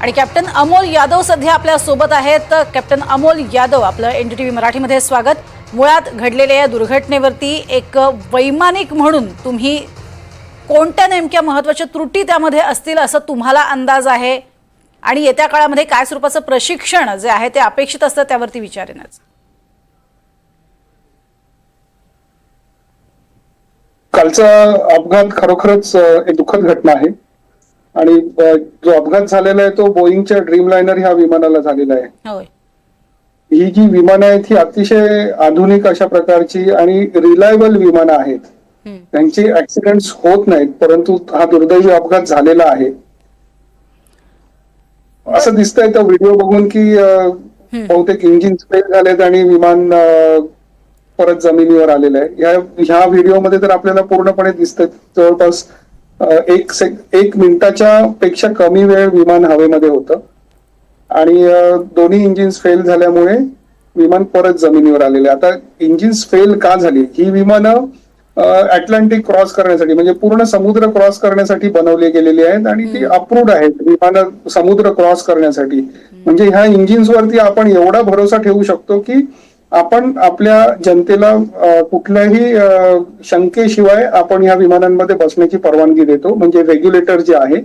आणि कॅप्टन अमोल यादव सध्या आपल्यासोबत आहेत. तर कॅप्टन अमोल यादव आपलं एन डी टी व्ही मराठीमध्ये स्वागत. मुळात घडलेल्या या दुर्घटनेवरती एक वैमानिक म्हणून तुम्ही कोणत्या नेमक्या महत्त्वाच्या त्रुटी त्यामध्ये असतील असं तुम्हाला अंदाज आहे? आणि येत्या काळामध्ये काय स्वरूपाचं प्रशिक्षण जे आहे ते अपेक्षित असतं त्यावरती विचारेनच कालचा अपघात खरोखरच एक दुःखद घटना आहे. आणि जो अपघात झालेला आहे तो बोईंगच्या ड्रीम लायनर ह्या विमानाला झालेला आहे. ही जी विमानं आहेत ही अतिशय आधुनिक अशा प्रकारची आणि रिलायबल विमानं आहेत. त्यांची ऍक्सिडेंट होत नाहीत परंतु हा दुर्दैवी अपघात झालेला आहे. असं दिसतंय तो व्हिडिओ बघून की बहुतेक इंजिन फेल झालेत आणि विमान परत जमिनीवर आलेलं आहे. या ह्या व्हिडिओमध्ये तर आपल्याला पूर्णपणे दिसतंय. जवळपास एक सेक एक मिनिटाच्या पेक्षा कमी वेळ विमान हवेमध्ये होतं. आणि दोन्ही इंजिन्स फेल झाल्यामुळे विमान परत जमिनीवर आलेले. आता इंजिन्स फेल का झाली? ही विमानं अटलांटिक क्रॉस करण्यासाठी म्हणजे पूर्ण समुद्र क्रॉस करण्यासाठी बनवली गेलेली आहेत आणि ती अप्रूव्ड आहेत. विमानं समुद्र क्रॉस करण्यासाठी. म्हणजे ह्या इंजिन्स वरती आपण एवढा भरोसा ठेवू शकतो की आपण आपल्या जनतेला कुठल्याही शंकेशिवाय आपण ह्या विमानांमध्ये बसण्याची परवानगी देतो. म्हणजे रेग्युलेटर जे आहे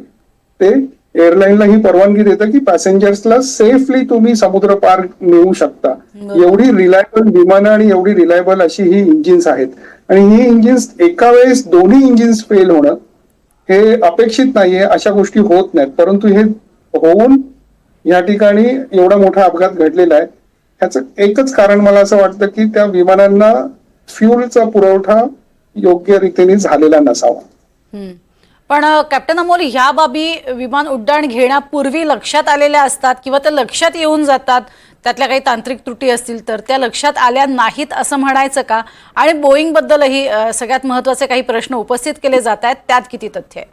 ते एअरलाईनला ही परवानगी देतं की पॅसेंजर्सला सेफली तुम्ही समुद्र पार नेऊ शकता. एवढी रिलायबल विमानं आणि एवढी रिलायबल अशी ही इंजिन्स आहेत. आणि ही इंजिन्स एका वेळेस दोन्ही इंजिन्स फेल होणं हे अपेक्षित नाहीये अशा गोष्टी होत नाहीत. परंतु हे होऊन या ठिकाणी एवढा मोठा अपघात घडलेला आहे. ह्याचं एकच कारण मला असं वाटतं की त्या विमानांना फ्युलचा पुरवठा योग्य रीतीने झालेला नसावा. पण कॅप्टन अमोल ह्या बाबी विमान उड्डाण घेण्यापूर्वी लक्षात आलेल्या असतात किंवा त्या लक्षात येऊन जातात त्यातल्या काही तांत्रिक त्रुटी असतील तर त्या लक्षात आल्या नाहीत असं म्हणायचं का? आणि बोईंग बद्दलही सगळ्यात महत्त्वाचे काही प्रश्न उपस्थित केले जात आहेत त्यात किती तथ्य आहे?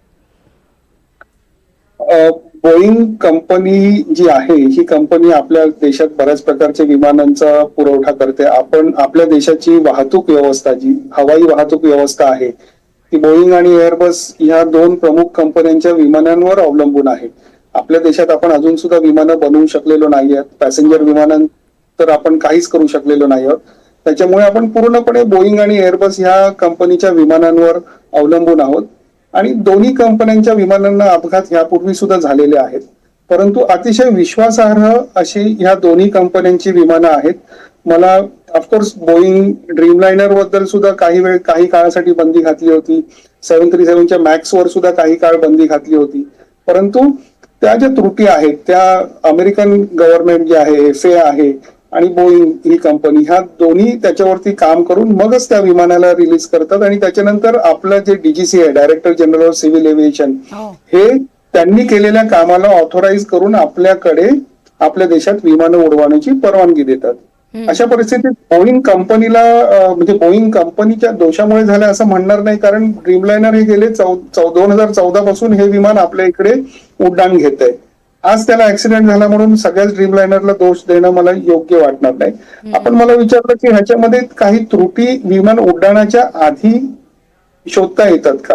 बोईंग कंपनी जी आहे ही कंपनी आपल्या देशात बऱ्याच प्रकारच्या विमानांचा पुरवठा करते. आपण आपल्या देशाची वाहतूक व्यवस्था जी हवाई वाहतूक व्यवस्था आहे ती बोईंग आणि एअरबस ह्या दोन प्रमुख कंपन्यांच्या विमानांवर अवलंबून आहे. आपल्या देशात आपण अजून सुद्धा विमानं बनवू शकलेलो नाही आहेत. पॅसेंजर विमानां तर आपण काहीच करू शकलेलो नाही आहोत. त्याच्यामुळे आपण पूर्णपणे बोईंग आणि एअरबस ह्या कंपनीच्या विमानांवर अवलंबून आहोत. आणि दोन्ही कंपन्यांच्या विमानांना अपघात यापूर्वी सुद्धा झालेले आहेत. परंतु अतिशय विश्वासार्ह अशी ह्या दोन्ही कंपन्यांची विमानं आहेत. मला ऑफकोर्स बोईंग ड्रीमलायनरबद्दल सुद्धा काही वेळ काही काळासाठी बंदी घातली होती. सेव्हन थ्री सेव्हनच्या मॅक्स वर सुद्धा काही काळ बंदी घातली होती. परंतु त्या ज्या त्रुटी आहेत त्या अमेरिकन गव्हर्नमेंट जे आहे एफ ए आहे आणि बोईंग ही कंपनी ह्या दोन्ही त्याच्यावरती काम करून मगच त्या विमानाला रिलीज करतात. आणि त्याच्यानंतर आपलं जे डीजीसी आहे director general of civil aviation हो. त्यांनी केलेल्या कामाला ऑथोराईज करून आपल्याकडे आपल्या देशात विमानं उडवण्याची परवानगी देतात. अशा परिस्थितीत बोईंग कंपनीला म्हणजे बोईंग कंपनीच्या दोषामुळे झालं असं म्हणणार नाही कारण ड्रीमलायनर हे गेले दोन हजार चौदा पासून हे विमान आपल्या इकडे उड्डाण घेत आहे आज त्याला ऍक्सिडेंट झाला म्हणून सगळ्याच ड्रीमलायनरला दोष देणं मला योग्य वाटणार नाही. आपण मला विचारलं की ह्याच्यामध्ये काही त्रुटी विमान उड्डाणाच्या आधी शोधता येतात का?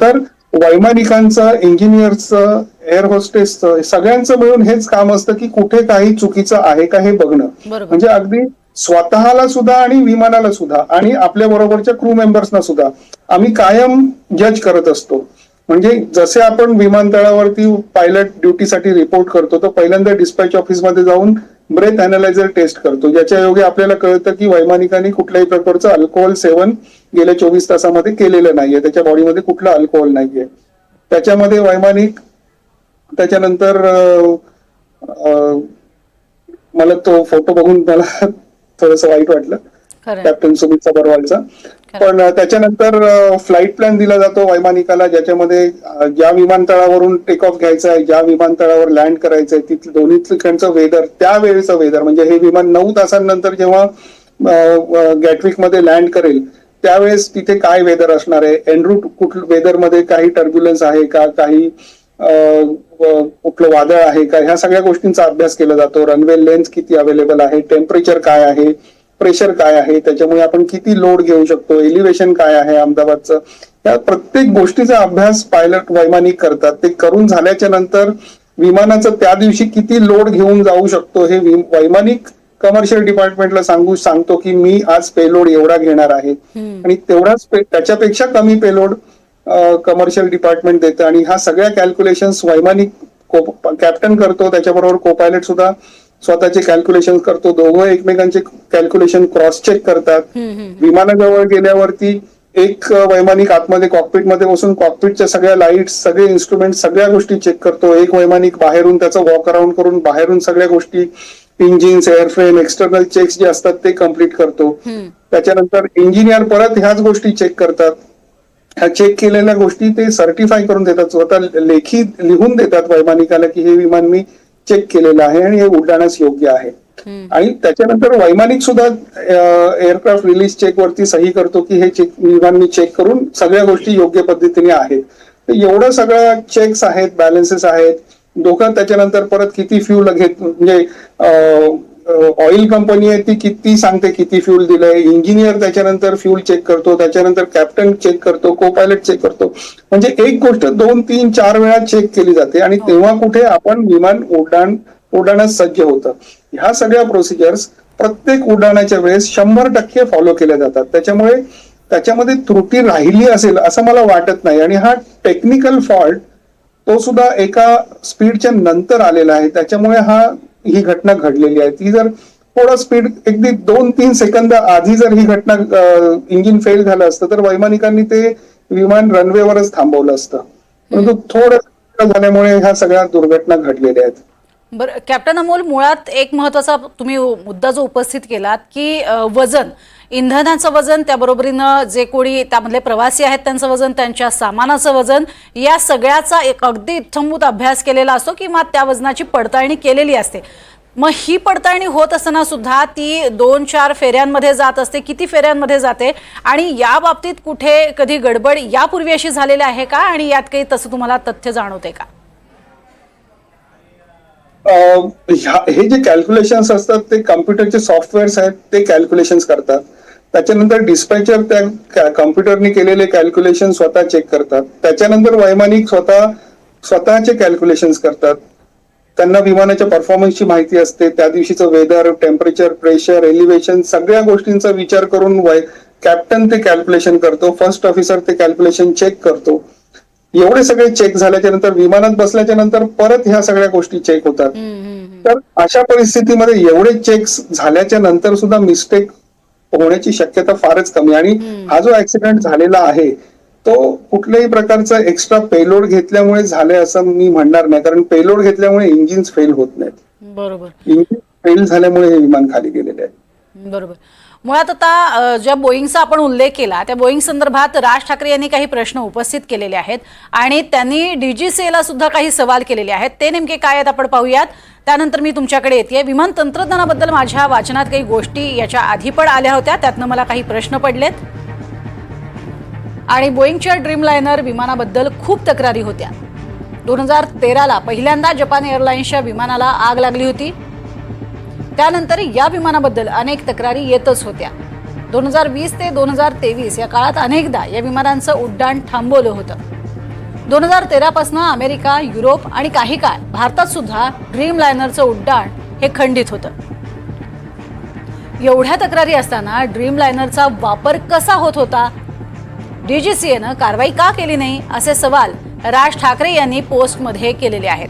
तर वैमानिकांचं इंजिनियर्सचं एअर होस्टेसचं सगळ्यांचं मिळून हेच काम असतं की कुठे काही चुकीचं आहे का हे बघणं. म्हणजे अगदी स्वतःला सुद्धा आणि विमानाला सुद्धा आणि आपल्या बरोबरच्या क्रू मेंबर्सना सुद्धा आम्ही कायम जज करत असतो. म्हणजे जसे आपण विमानतळावरती पायलट ड्युटीसाठी रिपोर्ट करतो तर पहिल्यांदा डिस्पॅच ऑफिसमध्ये जाऊन ब्रेथ अनालायझर टेस्ट करतो. ज्याच्या योगे आपल्याला कळतं की वैमानिकांनी कुठल्याही प्रकारचं अल्कोहोल सेवन गेल्या चोवीस तासामध्ये केलेलं नाहीये. त्याच्या बॉडीमध्ये कुठलं अल्कोहोल नाहीये. त्याच्यामध्ये वैमानिक त्याच्यानंतर मला तो फोटो बघून मला थोडस वाईट वाटलं. कॅप्टन सुमित सबरवालचा पण त्याच्यानंतर फ्लाईट प्लॅन दिला जातो वैमानिकाला ज्याच्यामध्ये ज्या विमानतळावरून टेक ऑफ घ्यायचं आहे ज्या विमानतळावर लँड करायचंय तिथलं दोन्ही ठिकाणचं वेदर त्यावेळेचं वेदर म्हणजे हे विमान नऊ तासांनंतर जेव्हा गॅटविकमध्ये लँड करेल त्यावेळेस तिथे काय वेदर असणार आहे? एनरूट कुठलं वेदरमध्ये काही टर्ब्युलन्स आहे का? काही कुठलं वादळ आहे का? ह्या सगळ्या गोष्टींचा अभ्यास केला जातो. रनवे लेन्थ किती अवेलेबल आहे? टेम्परेचर काय आहे? प्रेशर काय आहे? त्याच्यामुळे आपण किती लोड घेऊ शकतो? एलिव्हेशन काय आहे अहमदाबादचं? या प्रत्येक गोष्टीचा अभ्यास पायलट वैमानिक करतात. ते करून झाल्याच्यानंतर विमानाचं त्या दिवशी किती लोड घेऊन जाऊ शकतो हे वैमानिक कमर्शियल डिपार्टमेंटला सांगू सांगतो की मी आज पेलोड एवढा घेणार आहे. आणि तेवढाच त्याच्यापेक्षा कमी पेलोड कमर्शियल डिपार्टमेंट देतं. आणि ह्या सगळ्या कॅल्क्युलेशन्स वैमानिक कॅप्टन करतो. त्याच्याबरोबर को पायलट सुद्धा स्वतःचे कॅल्क्युलेशन करतो. दोघं एकमेकांचे कॅल्क्युलेशन क्रॉस चेक करतात. विमानाजवळ गेल्यावरती एक वैमानिक आतमध्ये कॉकपिटमध्ये बसून कॉकपिटच्या सगळ्या लाइट सगळे इन्स्ट्रुमेंट सगळ्या गोष्टी चेक करतो. एक वैमानिक बाहेरून त्याचं वॉक अराउंड करून बाहेरून सगळ्या गोष्टी इंजिन्स एअरफ्रेम एक्सटर्नल चेक्स जे असतात ते कंप्लीट करतो. त्याच्यानंतर इंजिनियर परत ह्याच गोष्टी चेक करतात. ह्या चेक केलेल्या गोष्टी ते सर्टिफाय करून देतात. स्वतः लेखी लिहून देतात वैमानिकाला की हे विमान मी चेक केलेलं आहे आणि हे उड्डाणास योग्य आहे. आणि त्याच्यानंतर वैमानिक सुद्धा एअरक्राफ्ट रिलीज चेक वरती सही करतो की हे चेक विमान मी चेक करून सगळ्या गोष्टी योग्य पद्धतीने आहेत. तर एवढं सगळं चेक्स आहेत बॅलन्सेस आहेत. दोघं त्याच्यानंतर परत किती फ्यूल घेत म्हणजे ऑइल कंपनी आहे ती किती सांगते किती फ्यूल दिलंय. इंजिनियर त्याच्यानंतर फ्यूल चेक करतो त्याच्यानंतर कॅप्टन चेक करतो को पायलट चेक करतो. म्हणजे एक गोष्ट दोन तीन चार वेळा चेक केली जाते आणि तेव्हा कुठे आपण विमान उड्डाण उड्डाणास सज्ज होतं. ह्या सगळ्या प्रोसिजर्स प्रत्येक उड्डाणाच्या वेळेस शंभर टक्के फॉलो केल्या जातात. त्याच्यामुळे त्याच्यामध्ये त्रुटी राहिली असेल असं मला वाटत नाही. आणि हा टेक्निकल फॉल्ट तो सुद्धा एका स्पीडच्या नंतर आलेला आहे. त्याच्यामुळे हा ही घटना घडलेली आहे. ती जर थोडं स्पीड अगदी दोन तीन सेकंद आधी जर ही घटना इंजिन फेल झालं असतं तर वैमानिकांनी ते विमान रनवेवरच थांबवलं असतं. परंतु थोडं झाल्यामुळे ह्या सगळ्या दुर्घटना घडलेल्या आहेत. बरं कॅप्टन अमोल मुळात एक महत्त्वाचा तुम्ही मुद्दा जो उपस्थित केलात की वजन इंधनाचं वजन त्याबरोबरीनं जे कोणी त्यामधले प्रवासी आहेत त्यांचं वजन त्यांच्या सामानाचं वजन या सगळ्याचा एक अगदी इत्थंभूत अभ्यास केलेला असतो किंवा त्या वजनाची पडताळणी केलेली असते. मग ही पडताळणी होत असताना सुद्धा ती दोन चार फेऱ्यांमध्ये जात असते. किती फेऱ्यांमध्ये जाते? आणि या बाबतीत कुठे कधी गडबड यापूर्वी अशी झालेली आहे का? आणि यात काही तसं तुम्हाला तथ्य जाणवते का? हे जे कॅल्क्युलेशन्स असतात ते कम्प्युटरचे सॉफ्टवेअर्स आहेत ते कॅल्क्युलेशन्स करतात. त्याच्यानंतर डिस्पॅचर त्या कम्प्युटरने केलेले कॅल्क्युलेशन स्वतः चेक करतात. त्याच्यानंतर वैमानिक स्वतः स्वतःचे कॅल्क्युलेशन्स करतात. त्यांना विमानाच्या परफॉर्मन्सची माहिती असते. त्या दिवशीचं वेदर टेम्परेचर प्रेशर एलिव्हेशन सगळ्या गोष्टींचा विचार करून कॅप्टन ते कॅल्क्युलेशन करतो. फर्स्ट ऑफिसर ते कॅल्क्युलेशन चेक करतो. एवढे सगळे चेक झाल्याच्यानंतर विमानात बसल्याच्या नंतर परत ह्या सगळ्या गोष्टी चेक होतात. तर अशा परिस्थितीमध्ये एवढे चेक्स झाल्याच्यानंतर सुद्धा मिस्टेक होण्याची शक्यता फारच कमी. आणि हा जो ऍक्सिडेंट झालेला आहे तो कुठल्याही प्रकारचा एक्स्ट्रा पेलोड घेतल्यामुळे झाले असं मी म्हणणार नाही. कारण पेलोड घेतल्यामुळे इंजिन्स फेल होत नाहीत. बरोबर. इंजिन फेल झाल्यामुळे हे विमान खाली गेलेले आहे. बरोबर. मुळात आता ज्या बोईंगचा आपण उल्लेख केला त्या बोईंग संदर्भात राज ठाकरे यांनी काही प्रश्न उपस्थित केलेले आहेत आणि त्यांनी डीजीसीएला सुद्धा काही सवाल केलेले आहेत. ते नेमके काय आहेत आपण पाहूयात. त्यानंतर मी तुमच्याकडे येते. विमान तंत्रज्ञानाबद्दल माझ्या वाचनात काही गोष्टी याच्या आधी पण आल्या होत्या. त्यातनं मला काही प्रश्न पडलेत. आणि बोईंगच्या ड्रीमलायनर विमानाबद्दल खूप तक्रारी होत्या. दोन हजार तेराला पहिल्यांदा जपान एअरलाईन्सच्या विमानाला आग लागली होती. त्यानंतर या विमानाबद्दल अनेक तक्रारी येतच होत्या. दोन हजार वीस ते दोन हजार तेवीस या काळात अनेकदा या विमानांचं उड्डाण थांबवलं होतं. दोन हजार तेरापासून अमेरिका युरोप आणि काही काळ भारतात सुद्धा ड्रीम लायनरचं उड्डाण हे खंडित होतं. एवढ्या तक्रारी असताना ड्रीम लायनरचा वापर कसा होत होता? डीजीसीएनं कारवाई का केली नाही? असे सवाल राज ठाकरे यांनी पोस्टमध्ये केलेले आहेत.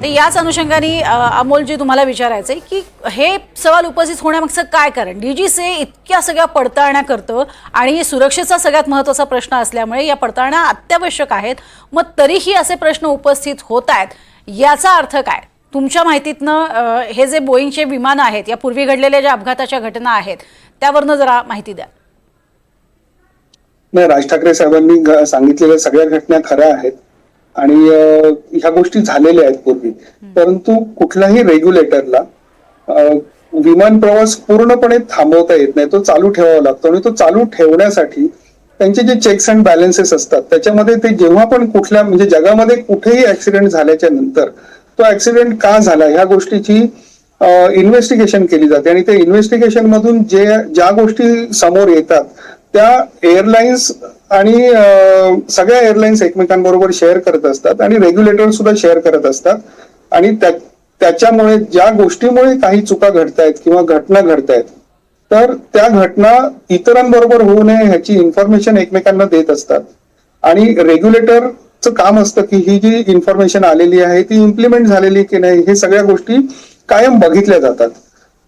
तर याच अनुषंगाने अमोलजी तुम्हाला विचारायचं आहे की हे सवाल उपस्थित होण्यामागचं काय कारण? डीजीसीए इतक्या सगळ्या पडताळण्या करतं आणि सुरक्षेचा सगळ्यात महत्त्वाचा प्रश्न असल्यामुळे या पडताळण्या अत्यावश्यक आहेत. मग तरीही असे प्रश्न उपस्थित होत आहेत याचा अर्थ काय? तुमच्या माहितीतनं हे जे बोईंगचे विमान आहेत या पूर्वी घडलेल्या ज्या अपघाताच्या घटना आहेत त्यावरनं जरा माहिती द्या. नाही राज ठाकरे साहेबांनी सांगितलेल्या सगळ्या घटना खऱ्या आहेत. आणि ह्या गोष्टी झालेल्या आहेत पूर्वी. परंतु कुठल्याही रेग्युलेटरला विमान प्रवास पूर्णपणे थांबवता येत नाही. तो चालू ठेवावा लागतो आणि तो चालू ठेवण्यासाठी त्यांचे जे चेक्स अँड बॅलन्सेस असतात त्याच्यामध्ये ते जेव्हा पण कुठल्या म्हणजे जगामध्ये कुठेही ऍक्सिडेंट झाल्याच्यानंतर तो ऍक्सिडेंट का झाला ह्या गोष्टीची इन्व्हेस्टिगेशन केली जाते. आणि त्या इन्व्हेस्टिगेशन मधून जे ज्या गोष्टी समोर येतात त्या एअरलाइन्स आणि सगळ्या एअरलाइन्स एकमेकांबरोबर शेअर करत असतात आणि रेग्युलेटर सुद्धा शेअर करत असतात. आणि त्याच्यामुळे ज्या गोष्टीमुळे काही चुका घडतायत किंवा घटना घडतायत तर त्या घटना इतरांबरोबर होऊ नये ह्याची इन्फॉर्मेशन एकमेकांना देत असतात. आणि रेग्युलेटरचं काम असतं की ही जी इन्फॉर्मेशन आलेली आहे ती इम्प्लिमेंट झालेली की नाही हे सगळ्या गोष्टी कायम बघितल्या जातात.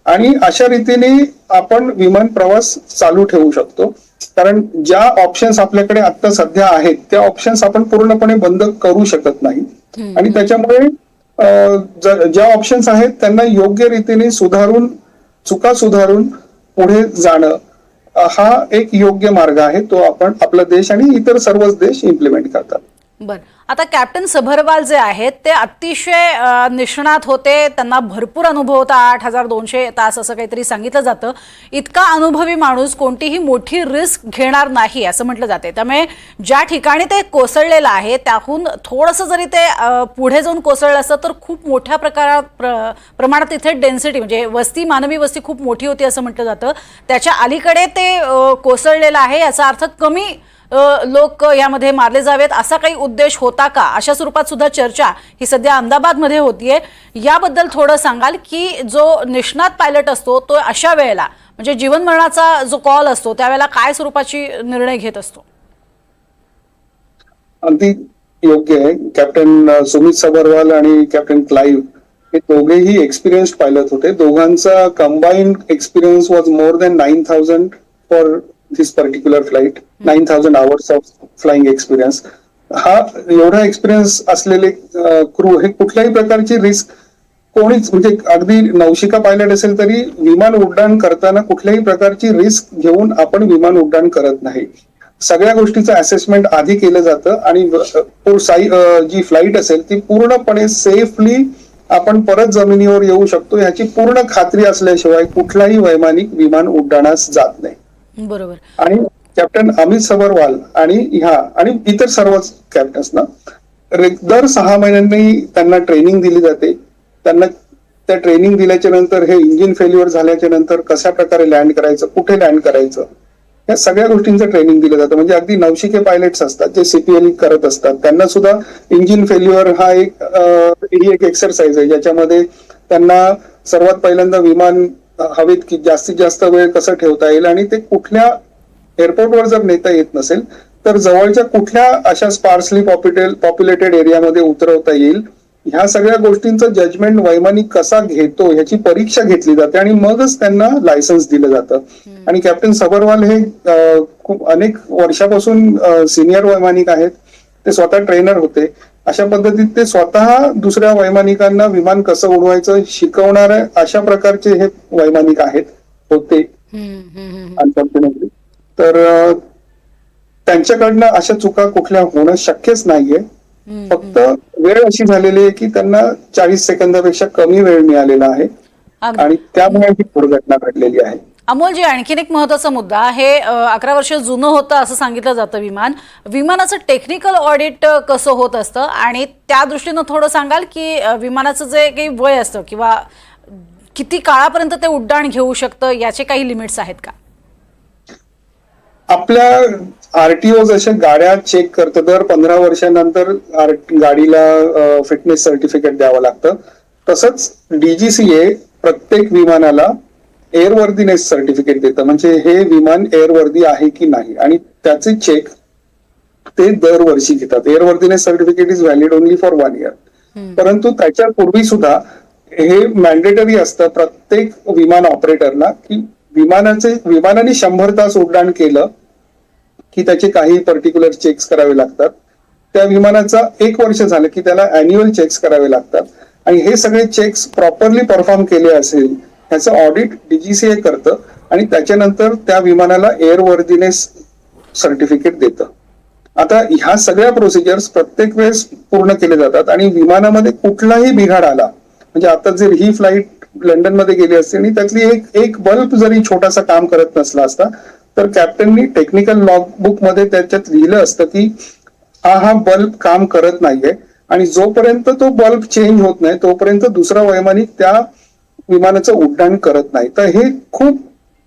आणि अशा रीतीने आपण विमान प्रवास चालू ठेवू शकतो. कारण ज्या ऑप्शन्स आपल्याकडे आता सध्या आहेत त्या ऑप्शन्स आपण पूर्णपणे बंद करू शकत नाही. आणि त्याच्यामुळे ज्या ऑप्शन्स आहेत त्यांना योग्य रीतीने सुधारून चुका सुधारून पुढे जाणं हा एक योग्य मार्ग आहे तो आपण आपला देश आणि इतर सर्वच देश इम्प्लिमेंट करतात. बर. आता कॅप्टन सभरवाल जे आहेत ते अतिशय निष्णात होते. त्यांना भरपूर अनुभव होता. आठ हजार दोनशे तास असं काहीतरी सांगितलं जातं. इतका अनुभवी माणूस कोणतीही मोठी रिस्क घेणार नाही असं म्हटलं जाते. त्यामुळे ज्या ठिकाणी ते कोसळलेलं आहे त्याहून थोडंसं जरी ते पुढे जाऊन कोसळलं असतं तर खूप मोठ्या प्रकारात प्र प्रमाणात तिथे डेन्सिटी म्हणजे वस्ती मानवी वस्ती खूप मोठी होती असं म्हटलं जातं. त्याच्या अलीकडे ते कोसळलेलं आहे याचा अर्थ कमी लोक यामध्ये मारले जावेत असा काही उद्देश होता का? अशा स्वरूपात सुद्धा चर्चा ही सध्या अहमदाबादमध्ये होतीये. याबद्दल थोडं सांगाल की जो निष्णात पायलट असतो तो अशा वेळेला म्हणजे जीवन मरणाचा जो कॉल असतो त्यावेळेला काय स्वरूपाची निर्णय घेत असतो? अगदी योग्य आहे. कॅप्टन सुमित सबरवाल आणि कॅप्टन क्लाईव्ह हे दोघेही एक्सपिरियन्स पायलट होते. दोघांचा combine experience was more than nine thousand for this particular flight nine thousand hours of flying experience हा एवढा एक्सपिरियन्स असलेले क्रू हे कुठल्याही प्रकारची रिस्क कोणीच म्हणजे अगदी नवशिका पायलट असेल तरी विमान उड्डाण करताना कुठल्याही प्रकारची रिस्क घेऊन आपण विमान उड्डाण करत नाही. सगळ्या गोष्टीचं असेसमेंट आधी केलं जातं आणि जी फ्लाईट असेल ती पूर्णपणे सेफली आपण परत जमिनीवर येऊ शकतो ह्याची पूर्ण खात्री असल्याशिवाय कुठलाही वैमानिक विमान उड्डाणास जात नाही. बरोबर. आणि कॅप्टन अमित सबरवाल आणि ह्या आणि इतर सर्वच कॅप्टन्सना रे- दर सहा महिन्यांनी त्यांना ट्रेनिंग दिली जाते. त्यांना त्या ट्रेनिंग दिल्याच्या नंतर हे इंजिन फेल्युअर झाल्याच्यानंतर कशा प्रकारे लँड करायचं कुठे लँड करायचं या सगळ्या गोष्टींचं ट्रेनिंग दिलं जातं. म्हणजे अगदी नवशिके पायलट्स असतात जे सीपीएल करत असतात. त्यांना सुद्धा इंजिन फेल्युअर हा एक ही एक एक्सरसाइज आहे ज्याच्यामध्ये त्यांना सर्वात पहिल्यांदा विमान हवेत की जास्तीत जास्त वेळ कसं ठेवता येईल आणि ते कुठल्या एअरपोर्टवर जर नेता येत नसेल तर जवळच्या कुठल्या अशा स्पार्सली पॉप्युटेल पॉप्युलेटेड एरियामध्ये उतरवता येईल? ह्या सगळ्या गोष्टींचं जजमेंट वैमानिक कसा घेतो ह्याची परीक्षा घेतली जाते आणि मगच त्यांना लायसन्स दिलं जातं. आणि कॅप्टन सबरवाल हे खूप अनेक वर्षापासून सिनियर वैमानिक आहेत. ते स्वतः ट्रेनर होते. अशा पद्धतीत ते स्वतः दुसऱ्या वैमानिकांना विमान कसं उडवायचं शिकवणाऱ्या अशा प्रकारचे हे वैमानिक आहेत होते. अनफॉर्च्युनेटली तर त्यांच्याकडनं अशा चुका कुठल्या होणं शक्यच नाहीये. फक्त वेळ अशी झालेली आहे की त्यांना चाळीस सेकंदापेक्षा कमी वेळ मिळालेला आहे. आणि त्यामुळे ही दुर्घटना घडलेली आहे. अमोलजी आणखीन एक महत्त्वाचा मुद्दा हे अकरा वर्ष जुनं होतं असं सांगितलं जातं विमान. विमानाचं टेक्निकल ऑडिट कसं होत असतं? आणि त्या दृष्टीनं थोडं सांगाल की विमानाचं जे काही वय असतं किंवा किती काळापर्यंत ते उड्डाण घेऊ शकतं याचे काही लिमिट्स आहेत का? आपल्या आरटीओ जशा गाड्या चेक करतं. दर पंधरा वर्षानंतर गाडीला फिटनेस सर्टिफिकेट द्यावं लागतं. तसंच डीजीसीए प्रत्येक विमानाला एअरवर्दीनेस सर्टिफिकेट देतं. म्हणजे हे विमान एअरवर्दी आहे की नाही? आणि त्याचे चेक ते दरवर्षी घेतात. Airworthiness certificate is valid only for one year परंतु त्याच्या पूर्वी सुद्धा हे मॅन्डेटरी असतं प्रत्येक विमान ऑपरेटरला की विमानाचे विमानाने शंभर तास उड्डाण केलं की त्याचे काही पर्टिक्युलर चेक्स करावे लागतात. त्या विमानाचा एक वर्ष झालं की त्याला अॅन्युअल चेक्स करावे लागतात. आणि हे सगळे चेक्स प्रॉपरली परफॉर्म केले असेल ह्याचं ऑडिट डीजीसीए करतं आणि त्याच्यानंतर त्या विमानाला एअरवर्दीनेस सर्टिफिकेट देतं. आता ह्या सगळ्या प्रोसिजर्स प्रत्येक वेळेस पूर्ण केले जातात आणि विमानामध्ये कुठलाही बिघाड आला म्हणजे आता जर ही फ्लाईट लंडनमध्ये गेली असती आणि त्यातली एक एक बल्ब जरी छोटासा काम करत नसला असता तर कॅप्टननी टेक्निकल लॉग बुकमध्ये त्याच्यात लिहिलं असतं की हा हा बल्ब काम करत नाहीये आणि जोपर्यंत तो बल्ब चेंज होत नाही तोपर्यंत दुसरा वैमानिक त्या विमानाचं उड्डाण करत नाही. तर हे खूप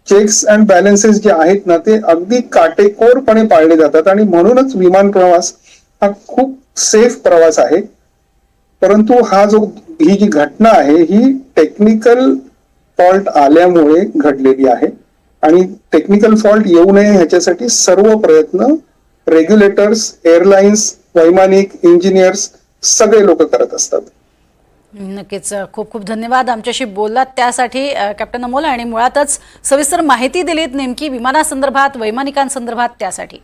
चेक्स अँड बॅलन्सेस जे आहेत ना ते अगदी काटेकोरपणे पाळले जातात आणि म्हणूनच विमान प्रवास हा खूप सेफ प्रवास आहे. परंतु हा जो ही जी घटना आहे ही टेक्निकल फॉल्ट आल्यामुळे घडलेली आहे. आणि टेक्निकल फॉल्ट येऊ नये ह्याच्यासाठी सर्व प्रयत्न रेग्युलेटर्स एअरलाइन्स वैमानिक इंजिनियर्स सगळे लोक करत असतात. नक्कीच. खूप खूप धन्यवाद आमच्याशी बोललात. त्यासाठी कॅप्टन अमोल आणि मुळातच सविस्तर माहिती दिलीत नेमकी विमानासंदर्भात वैमानिकांसंदर्भात त्यासाठी.